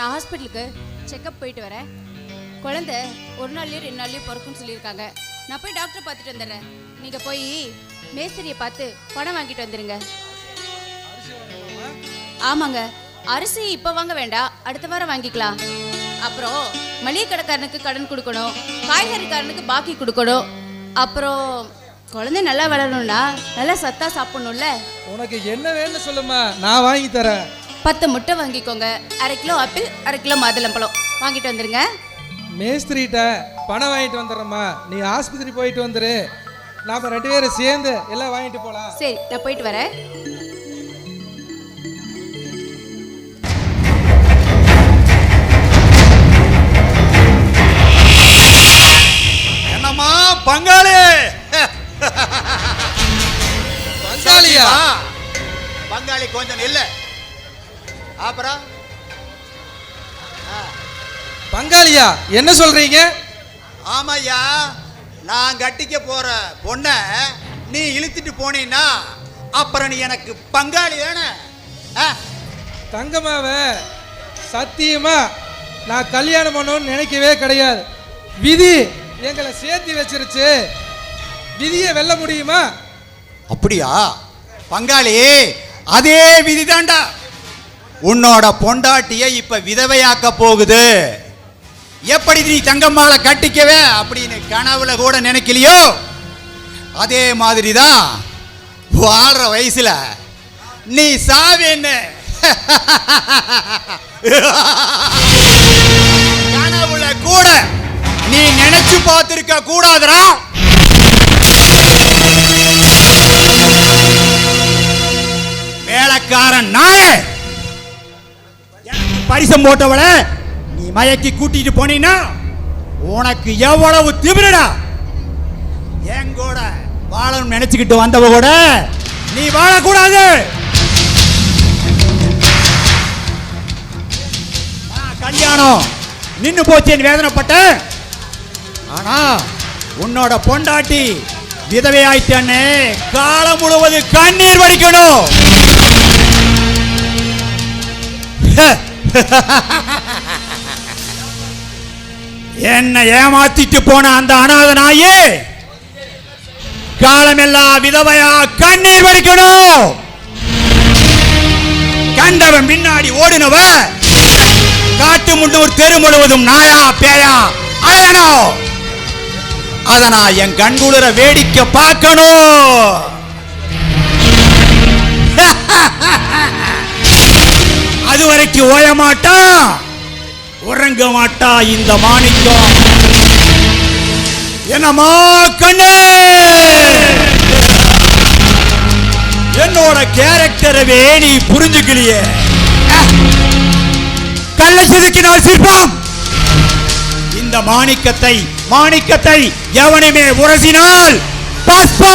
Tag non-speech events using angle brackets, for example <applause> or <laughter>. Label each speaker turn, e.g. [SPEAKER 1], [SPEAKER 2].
[SPEAKER 1] நான் ஹாஸ்பிட்டலுக்கு செக்கப் போயிட்டு வரேன். குழந்த ஒரு நாள்லயும் ரெண்டு நாள்லயும் பிறக்கும்னு சொல்லியிருக்காங்க. நான் போய் டாக்டர் பார்த்துட்டு வந்துடுறேன். நீங்கள் போய் மேஸ்திரியை பார்த்து பணம் வாங்கிட்டு வந்துடுங்க ஆமாங்க. அரிசி இப்போ வாங்க வேண்டாம். அடுத்த வாரம் வாங்கிக்கலாம். அப்புறம் மளிகை கடைக்காரனுக்கு கடன் கொடுக்கணும். காய்கறிக்காரனுக்கு பாக்கி கொடுக்கணும். அப்புறம் குழந்தை நல்லா வளரணும்னா நல்லா சத்தா சாப்பிடணும்ல.
[SPEAKER 2] உனக்கு என்ன வேணும்னு சொல்லுமா நான் வாங்கி தரேன்.
[SPEAKER 1] பத்து முட்டை வாங்கிக்கோங்க. அரை கிலோ ஆப்பிள் அரை கிலோ மாதுளம்பழம். வாங்கிட்டு வந்துருங்க.
[SPEAKER 2] மேஸ்திரிட்ட பணம் வாங்கிட்டு வந்துடுறேம்மா. நீ ஆஸ்பத்திரி போயிட்டு வந்துரு. நாம ரெண்டு பேரும் சேர்ந்து எல்லாம் வாங்கிட்டு போலாம்.
[SPEAKER 1] சரி நான் போயிட்டு வரேன்.
[SPEAKER 3] என்னம்மா பங்காளி?
[SPEAKER 2] பங்காளியா?
[SPEAKER 3] பங்காளி கொஞ்சம் இல்ல அப்புறம்
[SPEAKER 2] பங்காளியா என்ன சொல்றீங்க?
[SPEAKER 3] ஆமாய்யா நான் கட்டிக்க போற பொண்ண நீ இழுத்துட்டு போனீன்னா அப்புறம் நீ எனக்கு பங்காளி தானே?
[SPEAKER 2] தங்கமாவ சத்தியமா நான் கல்யாணம் பண்ணணும்னு நினைக்கவே கிடையாது. விதி எங்களை சேர்த்து வச்சிருச்சு. விதியை வெல்ல முடியுமா?
[SPEAKER 3] அப்படியா? பங்காளி அதே விதிதாண்டா உன்னோட பொண்டாட்டிய இப்ப விதவையாக்க போகுது. எப்படி நீ தங்கம்மால கட்டிக்கவே அப்படின்னு கனவுல கூட நினைக்கலையோ? அதே மாதிரி தான் வாழ்ற வயசுல நீ சாவேன்னு. <laughs> பரிசம் போட்டவள நீ மயக்கி கூட்டிட்டு போனீன்னா உனக்கு எவ்வளவு திமிரடா? எங்கூட வாழணும் நினைச்சுக்கிட்டு வந்தவ கூட நீ வாழக்கூடாது. கல்யாணம் நின்னு போச்சேன்னு வேதனைப்பட்ட ஆனா உன்னோட பொண்டாட்டி விதவை ஆயிட்டேன்னு காலம் முழுவது கண்ணீர் வடிக்கணும். <laughs> என்ன ஏமாத்திட்டு போன அந்த அநாத நாயே காலமெல்லாம் விதவையா கண்ணீர் வடிக்கணும். கண்டவன் பின்னாடி ஓடினவ காட்டு முன்னூர் தெரு முழுவதும் நாயா பேயா அலையணும். அதனா நான் என் கண்குளிர வேடிக்கை பார்க்கணும். <laughs> அது வரைக்கும் ஓய மாட்டா உறங்க மாட்டா இந்த மாணிக்கம். என்னமா கண்ணே? என்னோட கேரக்டரவே நீ புரிஞ்சுக்கலையே. கள்ள செதுக்கினால் சிற்பம். இந்த மாணிக்கத்தை மாணிக்கத்தை எவனுமே உரசினால் பாஸ்பா!